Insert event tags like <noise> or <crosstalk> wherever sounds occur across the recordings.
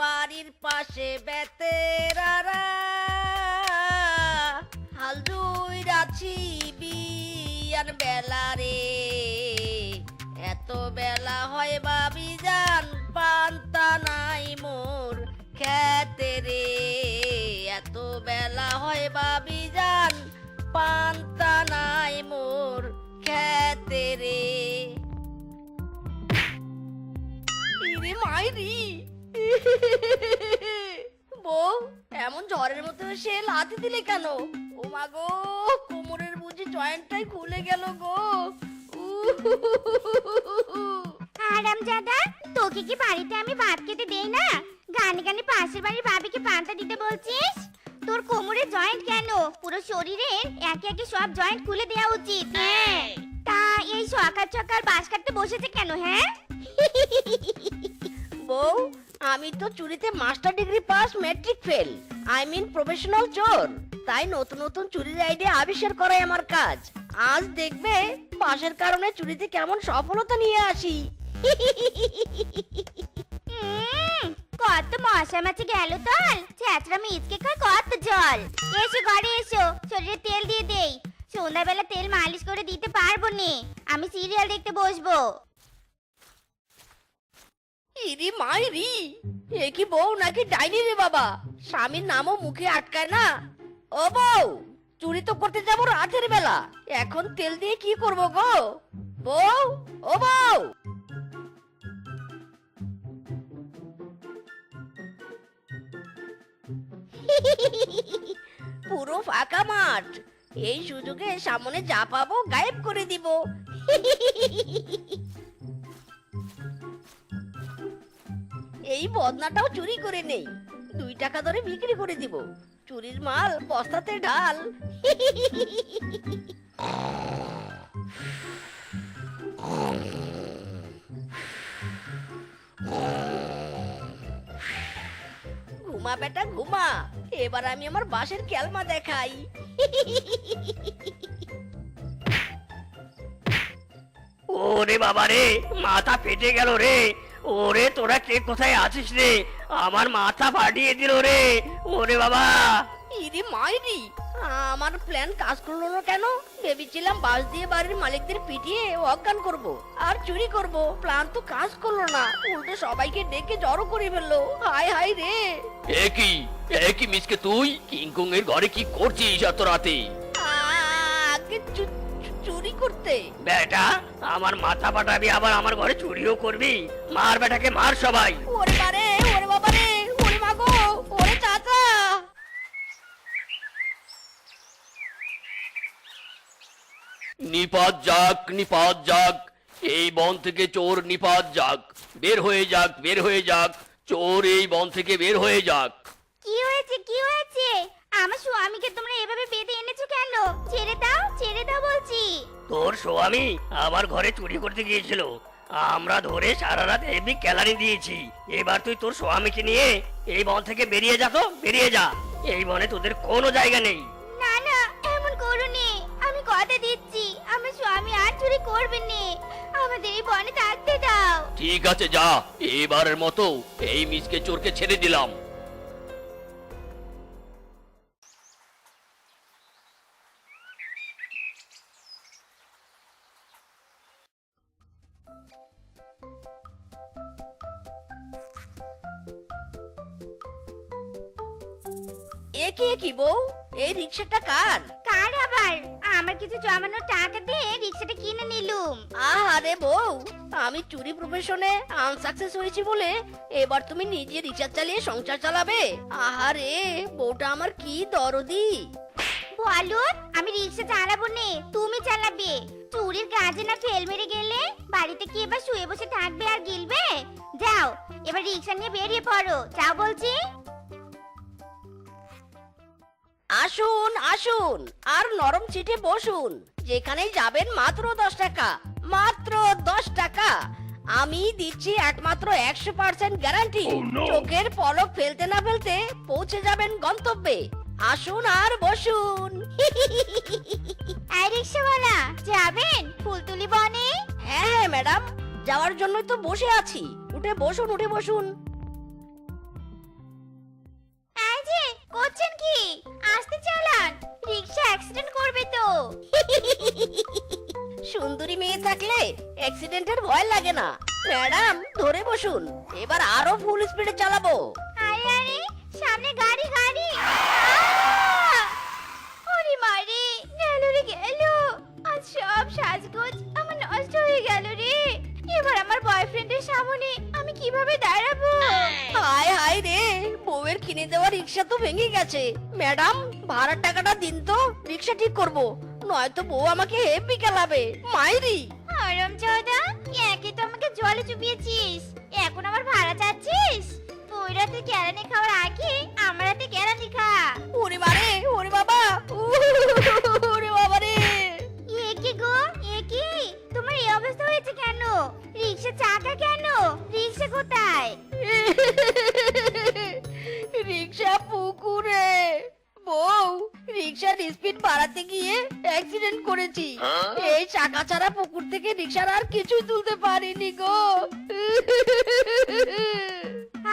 বাড়ির পাশে বেতেরারা। হাল দুই রাছি বিয়ান বেলা রে। এত বেলা হয় বাবি যান পান্তা নাই মোর খেতে রে। এত বেলা হয় বাবি যান পান্তা নাই মোর খেতে রে। বউ এমন ঝড়ের মতো সে লাথি দিলে কেন? ও মা গো কোমরের বুঝি জয়েন্টটাই খুলে গেল গো। আরাম জাদা তোকে কি বাড়িতে আমি ভাত খেতে দেই না? গানে গানে পাশের বাড়ির ভাবিকে পান্তা দিতে বলছিস? তোর কোমরে জয়েন্ট কেন? পুরো শরীরের একে একে সব জয়েন্ট খুলে দেওয়া উচিত হ্যাঁ? তা এই সকাল সকাল বাস কাটতে বসেছে কেন হ্যাঁ? বউ আমি তো চুরিতে master degree pass matric fail I mean professional চোর তাই নতুন নতুন চুরির আইডিয়া আবিষ্কার করাই আমার কাজ। আজ দেখবে পাশের কারণে চুরিতে কেমন সফলতা নিয়ে আসি। কত মশা গেল তল ছেঁচড়া মিচকে খায় কত জল। এসো, ঘরে এসো। শরীরে তেল দিয়ে দেই। সন্ধ্যাবেলা তেল মালিশ করে দিতে পারব নে। আমি সিরিয়াল দেখতে বসবো। ইরি মাইরি, এ কি বউ নাকি ডাইনি রে বাবা? স্বামীর নামও মুখে আটকায় না। ও বউ, চুরি তো করতে যাব রাতের বেলা। এখন তেল দিয়ে কি করব গো? বউ, ও বউ! <laughs> পুরো ফাঁকা মাঠ। এই সুযোগে সামনে যা পাবো গায়েব করে দিব। <laughs> এই বদনাটাও চুরি করে নেই। দুই টাকা ধরে বিক্রি করে দিব। চুরির মাল বস্তাতে ঢাল। ঘুমা বেটা, ঘুমা। এবার আমি আমার বাসের খেলমা দেখাই। ওরে বাবা রে মাথা ফেটে গেল রে। ওরে তোরা কে? কোথায় আছিস রে? আমার মাথা ফাটিয়ে দিল রে। ওরে বাবা। ইরে মাইরি আমার প্ল্যান কাজ করল না কেন? ভেবেছিলাম বাস দিয়ে বাড়ির মালিকদের পিটিয়ে অজ্ঞান করব আর চুরি করব। প্ল্যান তো কাজ করল না। উল্টো সবাইকে ডেকে জড়ো করে ফেলল। হাই হাই রে। একই একই মিসকে তুই? কিংকুং এর ঘরে কি করছিস এত রাতে? আগে করতে? বেটা আমার মাথা ফাটাবি আবার আমার ঘরে চুরিও করবি। মার বেটাকে মার সবাই। ওরে বারে ওরে বাবা রে ওরে মাগো ওরে চাচা। নিপাত যাক নিপাত যাক এই বন থেকে চোর নিপাত যাক। বের হয়ে যাক বের হয়ে যাক চোর এই বন থেকে বের হয়ে যাক। কি হয়েছে কি হয়েছে? আমার স্বামীকে তোমরা এভাবে বেঁধে এনেছো কেন? ছেড়ে দাও ছেড়ে দাও বলছি। তোর স্বামী আমার ঘরে চুরি করতে গিয়েছিল। আমরা ধরে সারা রাত হেভি ক্যালারি দিয়েছি। এবার তুই তোর স্বামীকে নিয়ে এই বন থেকে বেরিয়ে যা তো বেরিয়ে যা। এই বনে তোদের কোনো জায়গা নেই। না না এমন করো নে। আমি কথা দিচ্ছি। আমার স্বামী আর চুরি করবে নে। আমাদের এই বনে থাকতে দাও। ঠিক আছে যা। এবারের মতো এই মিসকে চোরকে ছেড়ে দিলাম। এ কি কি বউ? এই রিক্সাটা কার? কার আবার? আমার কিছু জমানো টাকা দিয়ে রিক্সাটা কিনে নিলুম। আহারে বউ আমি চুরি প্রফেশনে আনসাকসেস হয়েছি বলে এবার তুমি নিজে রিক্সা চালিয়ে সংসার চালাবে? আহারে বউটা আমার কি দরদি? বলো আমি রিক্সা চালাবো নে তুমি চালাবে। চুরির কাজে না ফেল মেরে গেলে বাড়িতে কি এবার শুয়ে বসে থাকবে আর গিলবে? যাও এবার রিক্সা নিয়ে বেরিয়ে পড়ো যাও বলছি। আসুন আসুন আর নরম সিটে বসুন যেখানেই যাবেন মাত্র দশ টাকা মাত্র দশ টাকা। আমি দিচ্ছি একমাত্র একশো পার্সেন্ট গ্যারান্টি চোখের পলক ফেলতে না ফেলতে পৌঁছে যাবেন গন্তব্যে। আসুন আর বসুন। <laughs> রিক্সাওয়ালা যাবেন? ফুলতুলি বনে? হ্যাঁ হ্যাঁ ম্যাডাম। যাওয়ার জন্যই তো বসে আছি। উঠে বসুন উঠে বসুন। করছেন কি? আসতে চালান। রিক্সা অ্যাক্সিডেন্ট করবে তো। সুন্দরী মেয়ে থাকলে অ্যাক্সিডেন্টের ভয় লাগে না। ম্যাডাম ধরে বসুন। এবার আরও ফুল স্পিডে চালাবো। আরে আরে সামনে গাড়ি গাড়ি। আহ! ওরে মারে গেল রে গেল। আজ সব সাজগোজ আমার নষ্ট হয়ে গেল রে। এবার আমার বয়ফ্রেন্ডের সামনে আমি কীভাবে দাঁড়াবো? হায় হায় রে বউয়ের কিনে দেওয়া রিক্সা তো ভেঙে গেছে। ম্যাডাম ভাড়ার টাকাটা দিন তো রিক্সা ঠিক করব। নয়তো বউ আমাকে হেব্বি খেলাবে। মাইরি! আরাম চৌদা একে তো আমাকে জলে চুপিয়েছিস। এখন আমার ভাড়া চাচ্ছিস? ওই রাতে কেরানি খাওয়ার আগে আমার হাতে কেরানি খা। ওরে বাবা ওরে বাবা! তোমার এই অবস্থা হয়েছে কেন? রিক্সা চাকা কেন? রিক্সা কোথায়? রিক্সা পুকুরে। বউ রিক্সার স্পিড বাড়াতে গিয়ে অ্যাক্সিডেন্ট করেছি। এই চাকা ছাড়া পুকুর থেকে রিক্সার আর কিছুই তুলতে পারিনি গো।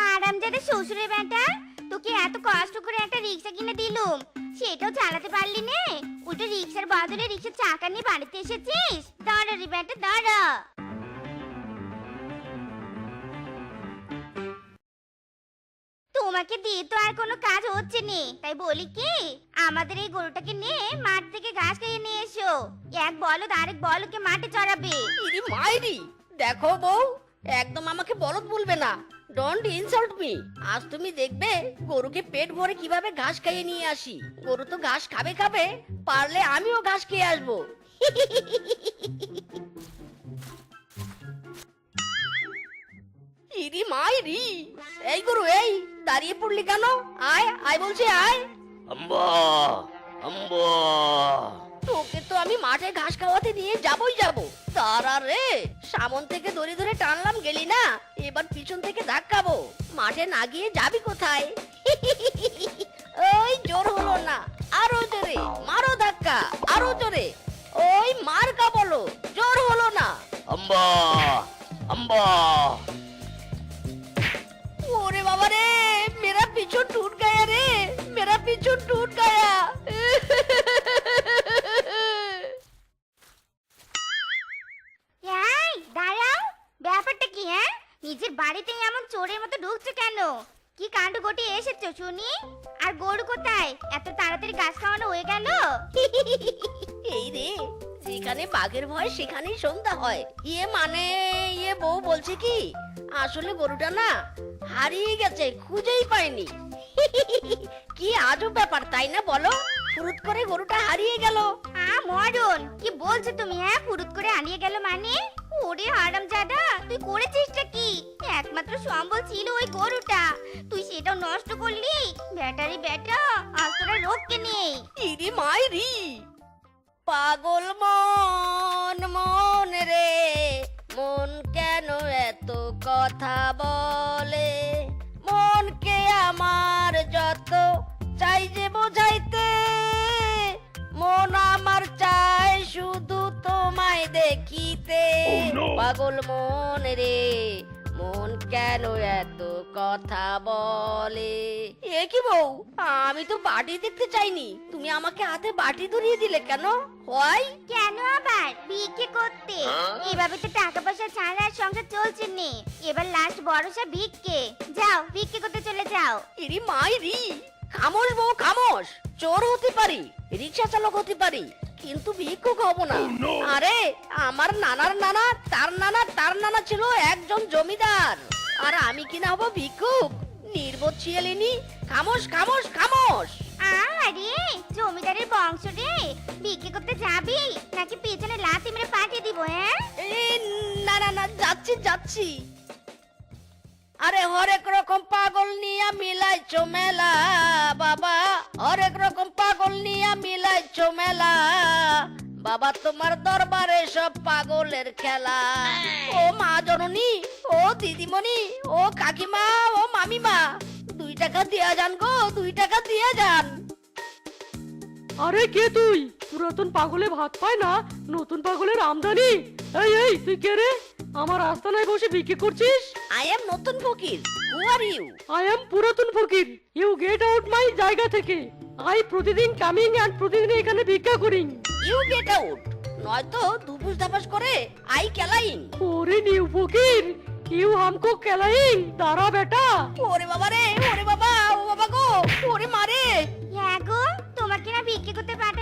আরাম যাতে শ্বশুরের বেটা তোকে এত কষ্ট করে একটা রিক্সা কিনে দিলুম। সেটাও চালাতে পারলি নে। উল্টো রিক্সার বদলে রিক্সার চাকা নিয়ে বাড়িতে এসেছিস? দাঁড়া রে বেটা দাঁড়া তোমাকে দিয়ে তো আর কোনো কাজ হচ্ছে নে। তাই বলি কি, আমাদের এই গরুটাকে নিয়ে মাঠ থেকে ঘাস খেয়ে নিয়ে এসো। এক বলদ আরেক বলকে মাঠে চড়াবে। দেখো বউ, একদম আমাকে বলদ বলবে না। ডোন্ট ইনসাল্ট মি আজ তুমি দেখবে গরুকে পেট ভরে কীভাবে ঘাস খাইয়ে নিয়ে আসি। গরু তো ঘাস খাবে খাবে পারলে আমিও ঘাস খেয়ে আসব। ইরি মাইরি এই গরু এই দাঁড়িয়ে পড়লি কেন? আয় আয় বলছি আয়। আম্বা আম্বা। তোকে তো আমি মাঠে ঘাস খাওয়াতে নিয়ে যাবই যাব। তারা রে। সামন থেকে দড়ি ধরে টানলাম গেলি না? এবার পিছন থেকে ধাক্কাবো। মাঠে না গিয়ে যাবি কোথায়? ওই জোর হলো না। আরও জোরে মারো ধাক্কা আরও জোরে। ওই মার্কা বলো জোর হলো না। আম্বা আম্বা। ওরে বাবা রে মেরা পিছন টুট গায়া রে মেরা পিছন টুট গায়া। ব্যাপারটা কি হ্যাঁ? নিজের বাড়িতে এমন চোরের মতো ঢুকছো কেন? কি কাণ্ড ঘটে এসেছ শুনি? আর গরু কোথায়? এত তাড়াতাড়ি গাছ খাওয়ানো হয়ে গেল? এই রে যেখানে বাঘের ভয় সেখানেই সন্ধ্যা হয়। ইয়ে মানে ইয়ে বউ বলছে কি আসলে গরুটা না হারিয়ে গেছে খুঁজেই পাইনি কি আজব ব্যাপার তাই না বলো? ফুরুত করে গরুটা হারিয়ে গেল। আ মরণ! কি বলছো তুমি হ্যাঁ? ফুরুত করে আনিয়ে গেল মানে? ওরে হারাম জাদা, তুই করেছিসটা কি? একমাত্র সম্বল ছিল ওই গরুটা। তুই সেটাও নষ্ট করলি? ব্যাটারি ব্যাটা আজ তোরা রোগকে নেই। ইরি মাইরি। পাগল মন মন রে। মন কেন এত কথা বলে? মনকে আমার যত চাই যে বোঝাইতে। মন আমার চাই শুধু তোমায় দেখিতে। পাগল মন রে মন কেন এত কথা বলে? এ কি বউ? আমি তো বাটি দেখতে চাইনি। তুমি আমাকে হাতে বাটি ধরিয়ে দিলে কেন? হয় কেন আবার? ভিক্ষে করতে। এভাবে তো টাকা পয়সা ছাড়া আর সংসার চলছে নে। এবার লাস্ট ভরসা ভিক্ষে। যাও ভিক্ষে করতে চলে যাও। এরি মাইরি খামোশ বউ খামোশ। চোর হতে পারি রিক্সা চালক হতে পারি কিন্তু ভিক্ষুক হব না। আরে আমার নানার নানা তার নানা তার নানা ছিল একজন জমিদার। আর আমি কিনা হব ভিক্ষুক? নির্বোধ ছিয়ালিনি খামোশ খামোশ খামোশ! আরে জমিদারের বংশ রে ভিক্ষে করতে যাবি? নাকি পেছনে লাথি মেরে পাঠিয়ে দিব হ্যাঁ? না না না যাচ্ছি যাচ্ছি। আরে হরেক রকম পাগল নিয়া মিলাইছো মেলা। মেলা। বাবা তোমার দরবারে সব পাগলের খেলা। ও মা জননী ও দিদিমণি ও কাকিমা ও মামিমা দুই টাকা দিয়া যান গো দুই টাকা দিয়া যান। আরে কে তুই? পুরাতন পাগলে ভাত পায় না নতুন পাগলের আমদানি? এই এই তুই কে রে? আমার আস্তানায় বসে বিক্রি করছিস? আই এম নতুন ফকির who are you I am পুরাতন ফকির ইউ গেট আউট মাই জায়গা থেকে। আই প্রতিদিন কামিং আর প্রতিদিন এখানে ভিক্ষা করিং। ইউ গেট আউট নয়তো দুপুস দাপাস করে আই কেলাইন। ওরে নিউ ফকির ইউ হামকো কেলাইং দাঁড়া বেটা। ওরে বাবা রে ওরে বাবা ও বাবা গো ওরে মারে হ্যাঁ গো তোমাকে না ভিক্ষা করতে পাঠালুম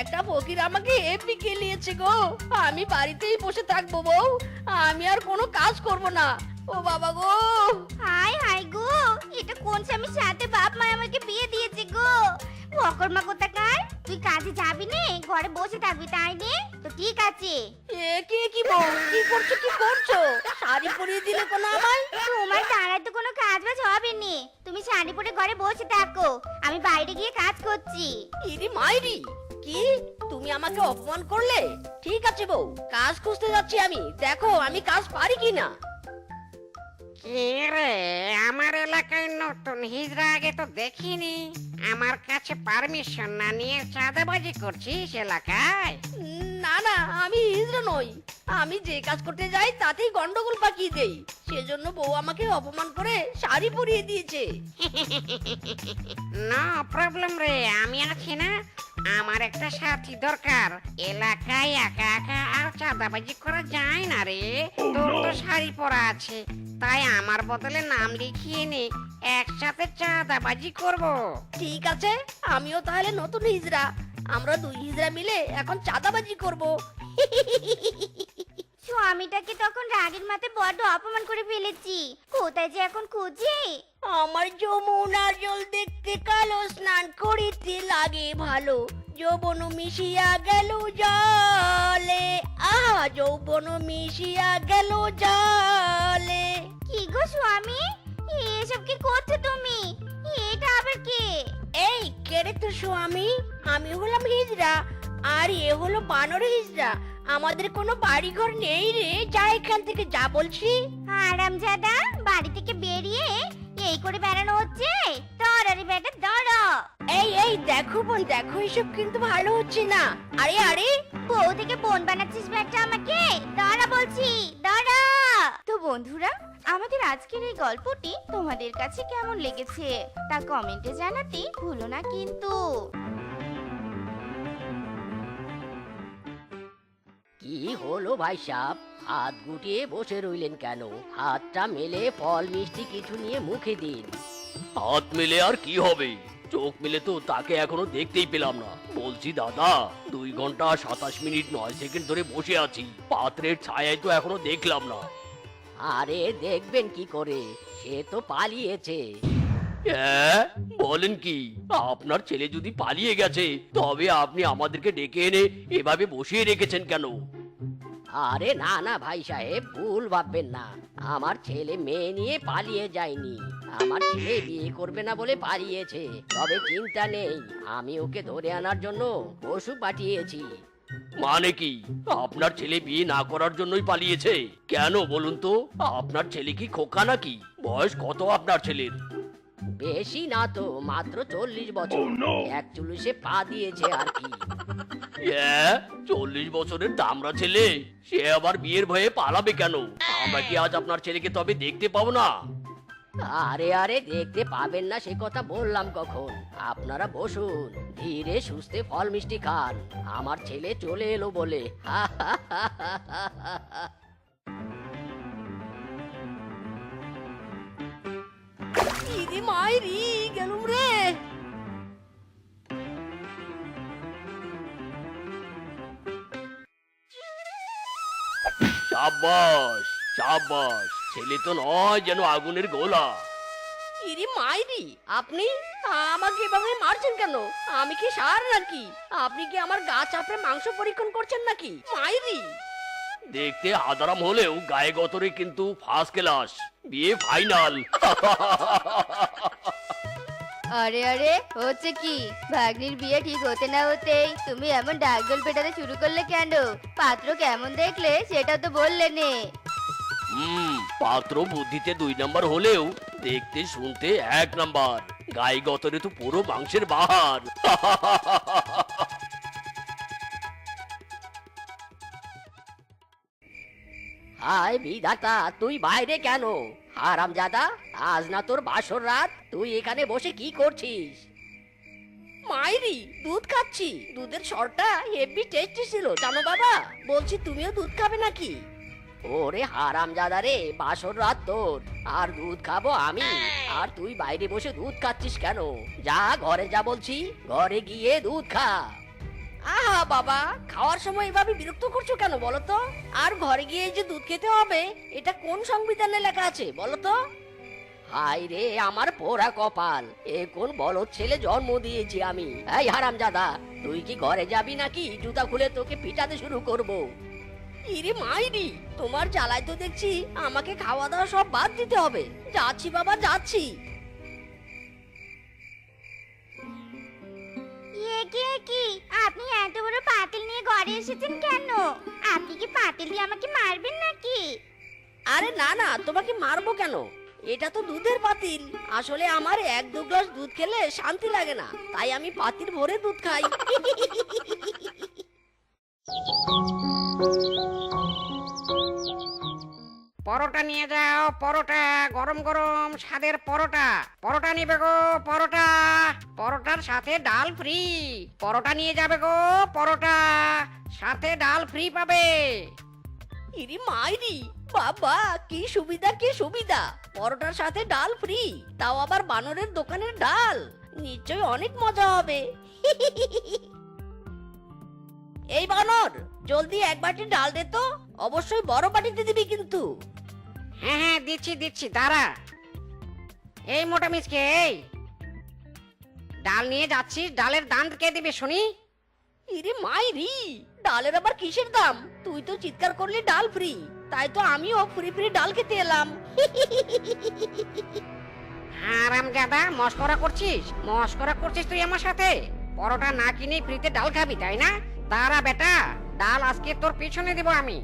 একটা ফকির আমাকে এমনি কেলিয়েছে গো। আমি বাড়িতেই বসে থাকব বউ। আমি আর কোনো কাজ করব না। ও বাবা গো। হাই হাই গো, এটা কোন আমি সাথে বাপ মা আমাকে বিয়ে দিয়েছে গো? অকর্মা কোথাকার? তুই কাজে যাবি নে? ঘরে বসে থাকবি, তাই নে? আছে। এ কি কি বউ? কি করছ কি করছ? শাড়ি পরিয়ে দিলে কোনো আমায়? তোমার দাঁড়ায় তো কোনো কাজ বাজ হবে নি। তুমি শাড়ি পরে ঘরে বসে থাকো। আমি বাইরে গিয়ে কাজ করছি। ইরি মাইরি কি? তুমি আমাকে অপমান করলে? ঠিক আছে বউ কাজ খুঁজতে যাচ্ছি আমি। দেখো আমি কাজ পারি কিনা। কি রে আমার এলাকায় নতুন হিজড়া আগে তো দেখিনি। আমার কাছে পারমিশন না নিয়ে চাঁদাবাজি করছিস এলাকায়? আমি হিজড়া নই। আমি যে কাজ করতে যাই তাতেই গন্ডগোল পাকিয়ে দেই। সেজন্য বউ আমাকে অপমান করে শাড়ি পরিয়ে দিয়েছে। নো প্রবলেম রে আমি আছি না। আমার একটা সাথী দরকার। এলাকায় একা একা আর চাঁদাবাজি করা যায় না রে। তোর তো শাড়ি পরা আছে। তাই আমার বদলে নাম লিখিয়ে নে একসাথে চাঁদাবাজি করব। ঠিক আছে আমিও তাহলে নতুন হিজড়া। আমরা দুই হিজড়া মিলে এখন চাঁদাবাজি করব। স্বামীটাকে তখন রাগের মাথায় বড্ড অপমান করে ফেলেছি। কোথায় যে এখন খুঁজি? আমার যমুনার জল দেখতে কালো স্নান করিতে লাগে ভালো। যৌবন মিশিয়া গেল জলে আহা যৌবন মিশিয়া গেল জলে। কি গো স্বামী? এসব কি করছ তুমি? এটা আবার কে? এই কেড়ে তো স্বামী? আমি হলাম হিজড়া আর এ হলো বানর হিজড়া। আমাদের কোনো বাড়ি ঘর নেই রে যা এখান থেকে যা বলছি। আরামজাদা বাড়ি থেকে বেরিয়ে এই করে বেড়ানো হচ্ছে? তরারি বেটা দড় এই এই দেখো বোন দেখো এসব কিন্তু ভালো হচ্ছে না। আরে আরে। বউ থেকে বোন বানাচ্ছিস বেটা আমাকে? দাঁড়া বলছি দাঁড়া তো বন্ধুরা আমাদের আজকের এই গল্পটি তোমাদের কাছে কেমন লেগেছে তা কমেন্টে জানাতে ভুলো না কিন্তু। কি হলো ভাই সাহেব হাত গুটিয়ে বসে রইলেন কেন? হাতটা মেলে ফল মিষ্টি কিছু নিয়ে মুখে দিন। হাত মেলে আর কি হবে? চোখ মেলে তো তাকে এখনও দেখতেই পেলাম না। বলছি দাদা দুই ঘণ্টা সাতাশ মিনিট নয় সেকেন্ড ধরে বসে আছি। পাত্রের ছায়ায় তো এখনও দেখলাম না। আরে দেখবেন কি করে সে তো পালিয়েছে। হ্যাঁ? বলেন কি আপনার ছেলে যদি পালিয়ে গেছে তবে আপনি আমাদেরকে ডেকে এনে এভাবে বসিয়ে রেখেছেন কেন? আরে না না ভাই সাহেব ভুল ভাববেন না। আমার ছেলে মেয়ে নিয়ে পালিয়ে যায়নি। আমার ছেলে বিয়ে করবে না বলে পালিয়েছে। তবে চিন্তা নেই আমি ওকে ধরে আনার জন্য পশু পাঠিয়েছি। মানে কি? আপনার ছেলে বিয়ে না করার জন্যই পালিয়েছে। কেন বলুন তো? আপনার ছেলে কি খোকা নাকি? বয়স কত আপনার ছেলের? বেশি না তো মাত্র চল্লিশ বছর। এক চুলিশে পা দিয়েছে আর কি। হ্যাঁ চল্লিশ বছরের দামরা ছেলে। সে আবার বিয়ের ভয়ে পালাবে কেন? আমরা কি আজ আপনার ছেলেকে তবে দেখতে পাবো না? আরে আরে দেখতে পাবেন না সে কথা বললাম কখন। আপনারা বসুন ধীরে সুস্থে ফল মিষ্টি খান। আমার ছেলে চলে এলো বলে। ইদি মাইরি গেলুম রে। সাবাস সাবাস ছেলে তো নয় যেন আগুনের গোলা। ইরি মাইরি আপনি আমাকে এভাবে মারছেন কেন? আমি কি সার নাকি? আপনি কি আমার গা চাপড়ে মাংস পরীক্ষণ করছেন নাকি? মাইরি। দেখতে হাদারাম হলেও গায়ে গতরে কিন্তু ফার্স্ট ক্লাস বিয়ে ফাইনাল। আরে আরে হচ্ছে কি? ভাগ্নির বিয়ে ঠিক হতে না হতেই তুমি এমন ডাকডোল পেটাতে শুরু করলে কেন? পাত্র কেমন দেখলে সেটা তো বললে নে। হুম পাত্র বুদ্ধিতে দুই নাম্বার হলেও দেখতে শুনতে এক নাম্বার। গায়ে গতরে তো পুরো মাংসের বাহার। হায় বিধাতা তুই বাইরে কেন? আরাম জাদা আজ না তোর বাসর রাত? তুই এখানে বসে কি করছিস? মাইরি দুধ খাচ্ছি। দুধের সরটা হেভি টেস্টি ছিল জানো বাবা? বলছি তুমিও দুধ খাবে নাকি? ওরে হারাম জাদা রে বাসর রাত তোর। আর দুধ খাব আমি। আর তুই বাইরে বসে দুধ খাচ্ছিস কেন? যা ঘরে যা বলছি ঘরে গিয়ে দুধ খা। আহা বাবা খাওয়ার সময় এভাবে বিরক্ত করছ কেন বলো তো? আর ঘরে গিয়ে যে দুধ খেতে হবে এটা কোন সংবিধানে লেখা আছে বলো তো? হাই রে আমার পোড়া কপাল। এ কোন বলদ ছেলে জন্ম দিয়েছি আমি। এই হারাম দাদা তুই কি ঘরে যাবি নাকি? জুতা খুলে তোকে পিটাতে শুরু করব। ইরে মাইরি তোমার জ্বালায় তো দেখছি আমাকে খাওয়া দাওয়া সব বাদ দিতে হবে। যাচ্ছি বাবা যাচ্ছি। কি কি? আপনি এত বড় পাতিল নিয়ে ঘরে এসেছেন কেন? আপনি কি পাতিল দিয়ে আমাকে মারবেন নাকি? আরে না না তোমাকে মারবো কেন? এটা তো দুধের পাতিল। আসলে আমার এক দু গ্লাস দুধ খেলে শান্তি লাগে না তাই আমি পাতিল ভরে দুধ খাই। <laughs> পরোটা নিয়ে যাও, পরোটা, গরম গরম স্বাদের পরোটা। পরোটা নিবে গো, পরোটা। পরোটার সাথে ডাল ফ্রি। পরোটা নিয়ে যাবে গো, পরোটা। সাথে ডাল ফ্রি পাবে। ইরি মাইরি, বাবা, কি সুবিধা কি সুবিধা। পরোটার সাথে ডাল ফ্রি, তাও আবার বানরের দোকানের ডাল। নিশ্চয়ই অনেক মজা হবে। এই বানর, জলদি এক বাটি ডাল দে তো। অবশ্যই বড় বাটিতে দিবি কিন্তু। হ্যাঁ হ্যাঁ দিচ্ছি দিচ্ছি দাঁড়া। এই মোটা মিসকে এই। ডাল নিয়ে যাচ্ছিস ডালের দাম কে দিবে শুনি? ইরে মাইরি ডালের আবার কিসের দাম? তুই তো চিৎকার করলি ডাল ফ্রি তাই তো আমিও ফ্রি ফ্রি ডাল খেতে এলাম। হারাম জাদা মস্করা করছিস? মস্করা করছিস তুই আমার সাথে? পরোটা না কিনে ফ্রিতে ডাল খাবি তাই না? দাঁড়া বেটা ডাল আজকে তোর পিছনে দিব আমি।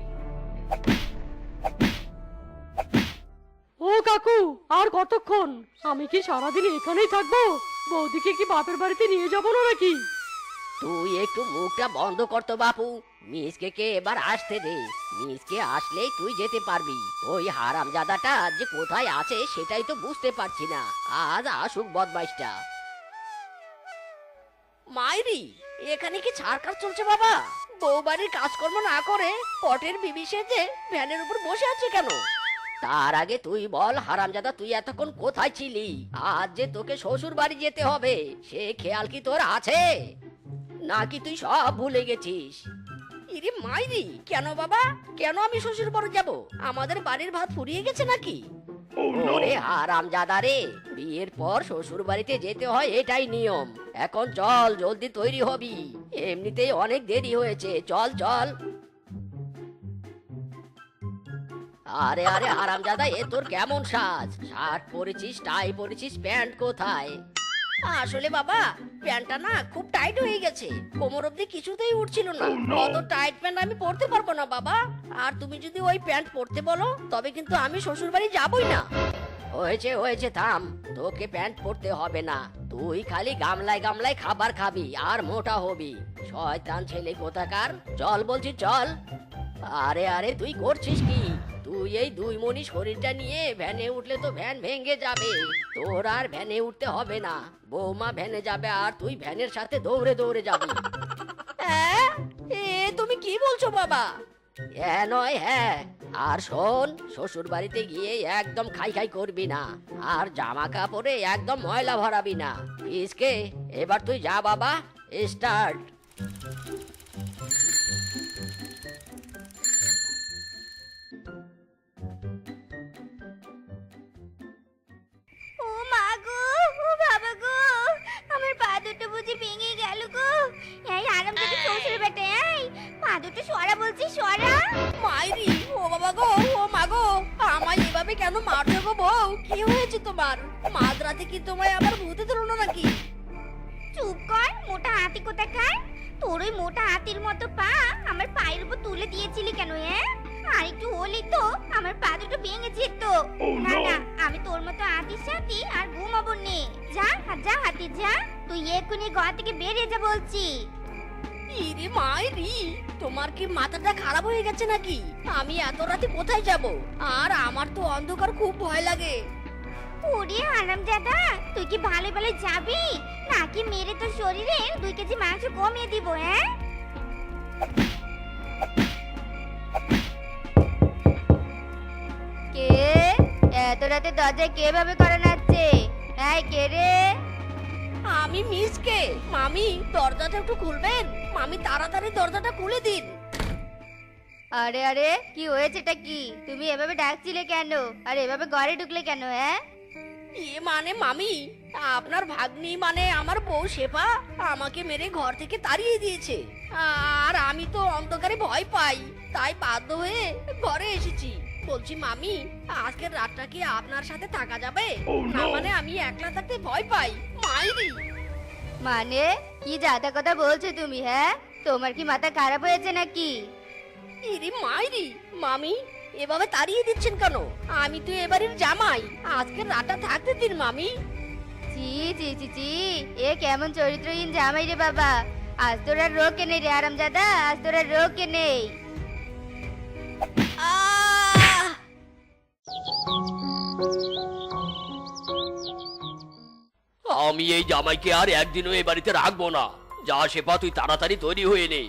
ও কাকু, আর কতক্ষণ? আমি কি সারাদিন এখানেই থাকব? বৌদিকে কি বাপের বাড়িতে নিয়ে যাব না নাকি? তুই একটু মুখটা বন্ধ করতো বাপু। মিসকে কে এবার আসতে দে। মিসকে আসলেই তুই যেতে পারবি। ওই হারাম জাদাটা যে কোথায় আছে সেটাই তো বুঝতে পারছি না। আজ আসুক বদমাইশটা। মাইরি, এখানে কি ছাড়কার চলছে বাবা? বউ বাড়ির কাজকর্ম না করে পটের বিবি সেজে ভ্যানের উপর বসে আছে কেন? তার আগে তুই বল হারামজাদা তুই এতক্ষণ কোথায় ছিলি? আজ যে তোকে শ্বশুর বাড়ি যেতে হবে সে খেয়াল কি তোর আছে? নাকি তুই সব ভুলে গেছিস? ইরে মাইরি কেন বাবা? কেন আমি শ্বশুর বাড়ি যাব? আমাদের বাড়ির ভাত ফুরিয়ে গেছে নাকি? ওরে আরাম রে বিয়ের পর শ্বশুর বাড়িতে যেতে হয় এটাই নিয়ম। এখন চল জলদি তৈরি হবি। এমনিতেই অনেক দেরি হয়েছে। চল চল। আরে আরে আরামজাদা এ তোর কেমন সাজ? শার্ট পরেছিস টাই পরেছিস প্যান্ট কোথায়? আসলে বাবা প্যান্টটা না খুব টাইট হয়ে গেছে। কোমর অব্দি কিছুতেই উঠছিল না। অত টাইট প্যান্ট আমি পরতে পারব না বাবা। আর তুমি যদি ওই প্যান্ট পরতে বলো তবে কিন্তু আমি শ্বশুর বাড়ি যাবই না। হয়েছে হয়েছে থাম। তোকে প্যান্ট পরতে হবে না। তুই খালি গামলায় গামলায় খাবার খাবি আর মোটা হবি। শয়তান ছেলে কোথাকার? চল বলছি চল। আরে আরে তুই করছিস কি? তুই এই দুই মনি শরীরটা নিয়ে ভ্যানে উঠলে তো ভ্যান ভেঙে যাবে। তোর আর ভ্যানে উঠতে হবে না। বৌমা ভ্যানে যাবে আর তুই ভ্যানের সাথে দৌড়ে দৌড়ে যাবি। এ তুমি কি বলছো বাবা? হ্যাঁ নয় হ্যাঁ। আর শোন শ্বশুর বাড়িতে গিয়ে একদম খাই খাই করবি না। আর জামা কাপড়ে একদম ময়লা ভরাবি না। ইসকে এবার তুই যা বাবা স্টার্ট। এভাবে কেন মারছো গো বউ? কি হয়েছে তোমার? মাঝরাতে কি তোমায় আবার ভূতে ধরলো নাকি? চুপ কর মোটা হাতি কোথাকার? তোর ওই মোটা হাতির মতো পা আমার পায়ের উপর তুলে দিয়েছিলি কেন হ্যাঁ? আর একটু হলেই তো আমার পা দুটো ভেঙে যেত। না না আমি তোর মতো আতির সাথে আর ঘুমাবো নে। যা যা হাতি যা। তুই এক্ষুনি ঘর থেকে বেরিয়ে যা বলছি। ইরে মাইরি তোমার কি মাথাটা খারাপ হয়ে গেছে নাকি? আমি এত রাতে কোথায় যাব? আর আমার তো অন্ধকার খুব ভয় লাগে। ওরে আরাম দাদা তুই কি ভালো ভালো যাবি? নাকি মেরে তোর শরীরে দুই কেজি মাংস কমিয়ে দিব হ্যাঁ? কে? এত রাতে দরজায় কে ভাবে করে নাচছে এই কে রে? আমি মিসকে। মামি দরজাটা একটু খুলবেন? মামি তাড়াতাড়ি দরজাটা খুলে দিন। আরে আরে কি হয়েছেটা কি? তুমি এভাবে ডাকছিলে কেন? আর এভাবে ঘরে ঢুকলে কেন হ্যাঁ? এ মানে মামি আপনার ভাগ্নি মানে আমার বউ শেফা আমাকে মেরে ঘর থেকে তাড়িয়ে দিয়েছে। আর আমি তো অন্ধকারে ভয় পাই তাই বাধ্য হয়ে ঘরে এসেছি। বলছি মামি আজকের রাতটা কি আপনার সাথে থাকা যাবে? না মানে আমি একলা থাকতে ভয় পাই। মাইরি। মানে? কি যাতা কথা বলছো তুমি হ্যাঁ? তোমার কি মাথা খারাপ হয়েছে নাকি? ইরি মাইরি মামি এভাবে তাড়িয়ে দিচ্ছেন কেন? আমি তো এবারের জামাই। আজকের রাতটা থাকতে দিন মামি। চি চি চি চি এ কেমন চরিত্রহীন জামাই রে বাবা। আজ তোর আর রোগ নেই রে আরামজাদা আজ তোর আর রোগ নেই। আহ আমি এই জামাইকে আর একদিনও এই বাড়িতে রাখব না। যা শেফা তুই তাড়াতাড়ি তৈরি হয়ে নেই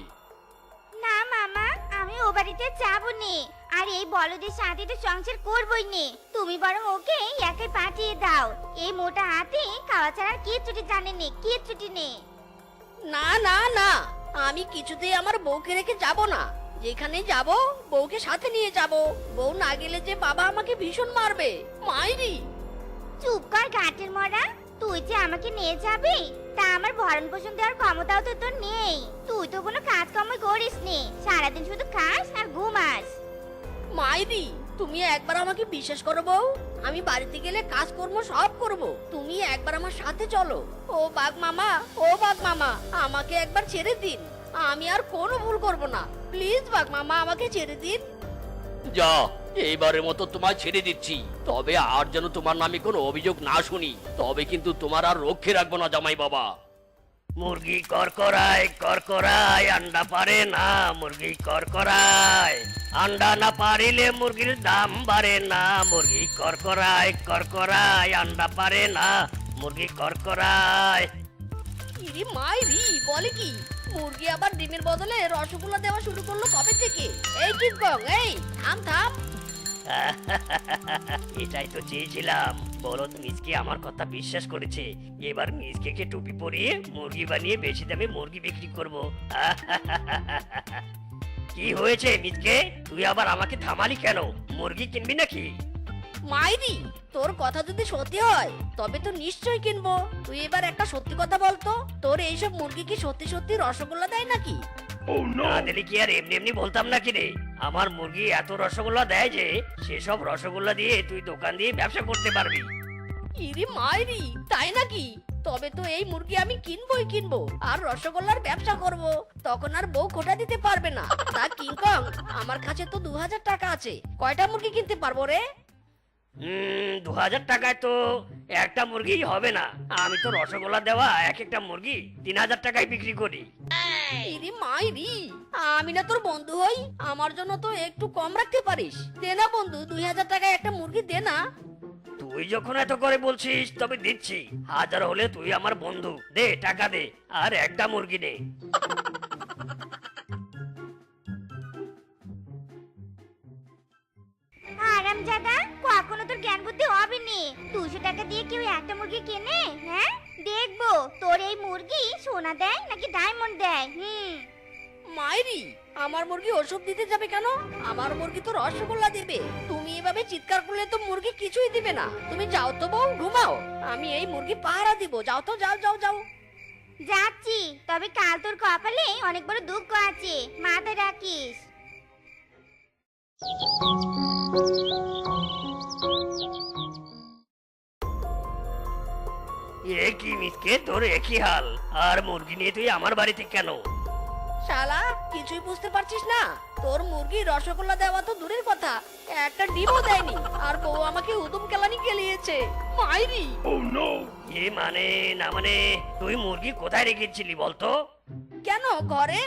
না মামা আমি ও বাড়িতে যাব নি। আর এই বলদের সাথে তো সংসার করবই নে। তুমি বরং ওকে একাই পাঠিয়ে দাও। এই মোটা হাতে খাওয়া ছাড়া কি ছুটি জানে নে কি ছুটি নে। না না না। আমি কিছুতেই আমার বউকে রেখে যাব না। যেখানে যাব বউকে সাথে নিয়ে যাব। বউ না গেলে যে বাবা আমাকে ভীষণ মারবে। মাইরি! চুপ কর ঘাটের মরা। তুই যে আমাকে নিয়ে যাবি তা আমার ভরণ পোষণ দেওয়ার ক্ষমতাও তো তোর নেই। তুই তো কোনো কাজ কর্ম করিস নি সারাদিন শুধু খাস আর ঘুমাস। মাইরি তুমি একবার আমাকে বিশ্বাস করো বউ। আমি বাড়িতে গেলে কাজকর্ম সব করব। তুমি একবার আমার সাথে চলো। ও বাঘ মামা ও বাঘ মামা আমাকে একবার ছেড়ে দিন। আমি আর কোনো ভুল করব না। প্লিজ বাঘ মামা আমাকে ছেড়ে দিন। যা এইবারের মতো তোমায় ছেড়ে দিচ্ছি। তবে আর যেন তোমার নামে কোনো অভিযোগ না শুনি তবে কিন্তু তোমার আর রক্ষে রাখব না জামাই বাবা। মুরগি করকরায় করকরায় আন্ডা পারে না মুরগি করকরায় আন্ডা না পারিলে মুরগির দাম বাড়ে না মুরগি করকরায় করকরায় আন্ডা পারে না মুরগি করকরায় ইরি মাইরি বলে কি? মুরগি আবার ডিমের বদলে রসগোল্লা দেওয়া শুরু করল কবে থেকে? এই কিংকং এই, থাম থাম। <laughs> এটাই তো চেয়েছিলাম। বলদ মিসকে আমার কথা বিশ্বাস করেছে। এবার মিসকে টুপি পরিয়ে মুরগি বানিয়ে বেশি দামে মুরগি বিক্রি করব। <laughs> কি হয়েছে মিসকে? তুই আবার আমাকে থামালি কেন? মুরগি কিনবি নাকি? মাইরি তোর কথা যদি সত্যি হয় তবে তো নিশ্চয়ই কিনবো। তুই এবার একটা সত্যি কথা বলতো তোর এইসব মুরগি কি সত্যি সত্যি রসগোল্লা দেয় নাকি? না দিলে কি আর এমনি এমনি বলতাম নাকি রে? আমার মুরগি এত রসগোল্লা দেয় যে সেসব রসগোল্লা দিয়ে তুই দোকান দিয়ে ব্যবসা করতে পারবি। ইরি মাইরি তাই নাকি? তবে তো এই মুরগি আমি কিনবই কিনবো আর রসগোল্লার ব্যবসা করব তখন আর বউ খোটা দিতে পারবে না। তা কিংকং আমার কাছে তো দু হাজার টাকা আছে কয়টা মুরগি কিনতে পারব রে? দু হাজার টাকায় তো একটা মুরগি হবে না। আমি তো রসগোল্লা দেওয়া এক একটা মুরগি তিন হাজার টাকায় বিক্রি করি। ইরি মাইরি আমি না তোর বন্ধু হই আমার জন্য তো একটু কম রাখতে পারিস। দে না বন্ধু দুই হাজার টাকায় একটা মুরগি দে না। তুই যখন এত করে বলছিস তবে দিচ্ছি। হাজার হলে তুই আমার বন্ধু। দে টাকা দে আর একটা মুরগি দে। আরামজাদা জ্ঞান বুদ্ধি হবে নি দুশো টাকা দিয়ে কেউ একটা মুরগি কেনে হ্যাঁ? দেখব তোর এই মুরগি সোনা দেয় নাকি ডায়মন্ড দেয়? হুম। মাইরি আমার মুরগি ওষুধ দিতে যাবে কেন? আমার মুরগি তো রসগোল্লা দেবে। তুমি এভাবে চিৎকার করলে তো মুরগি কিছুই দিবে না। তুমি যাও তো বউ ঘুমাও। আমি এই মুরগি পাহারা দিব। যাও তো যাও যাও যাও। যাচ্ছি। তবে কাল তোর কপালে অনেক বড় দুঃখ আছে। মাথায় রাখিস। এ কি মিসকে তোর একই হাল। আর মুরগি নিয়ে তুই আমার বাড়িতে কেন? শালা কিছুই বুঝতে পারছিস না। তোর মুরগি রসগোল্লা দেওয়া তো দূরের কথা। একটা ডিমও দেয়নি। আর বউ আমাকে উদুম কেলানি গেলিয়েছে মাইরি! এ মানে না মানে তুই মুরগি কোথায় রেখেছিলি বলতো? কেন ঘরে?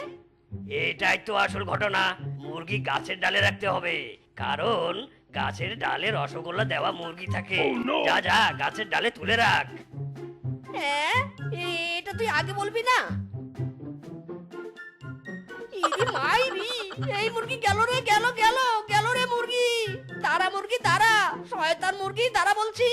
এটাই তো আসল ঘটনা। মুরগি গাছের ডালে রাখতে হবে। কারণ গাছের ডালে রসগোল্লা দেওয়া মুরগি থাকে। যা যা গাছের ডালে তুলে রাখ। হ্যাঁ এটা তুই আগে বলবি না? মাইরি এই মুরগি গেল রে, গেল গেল গেল রে মুরগি। তারা মুরগি, তারা, শয়তান মুরগি, তারা বলছি।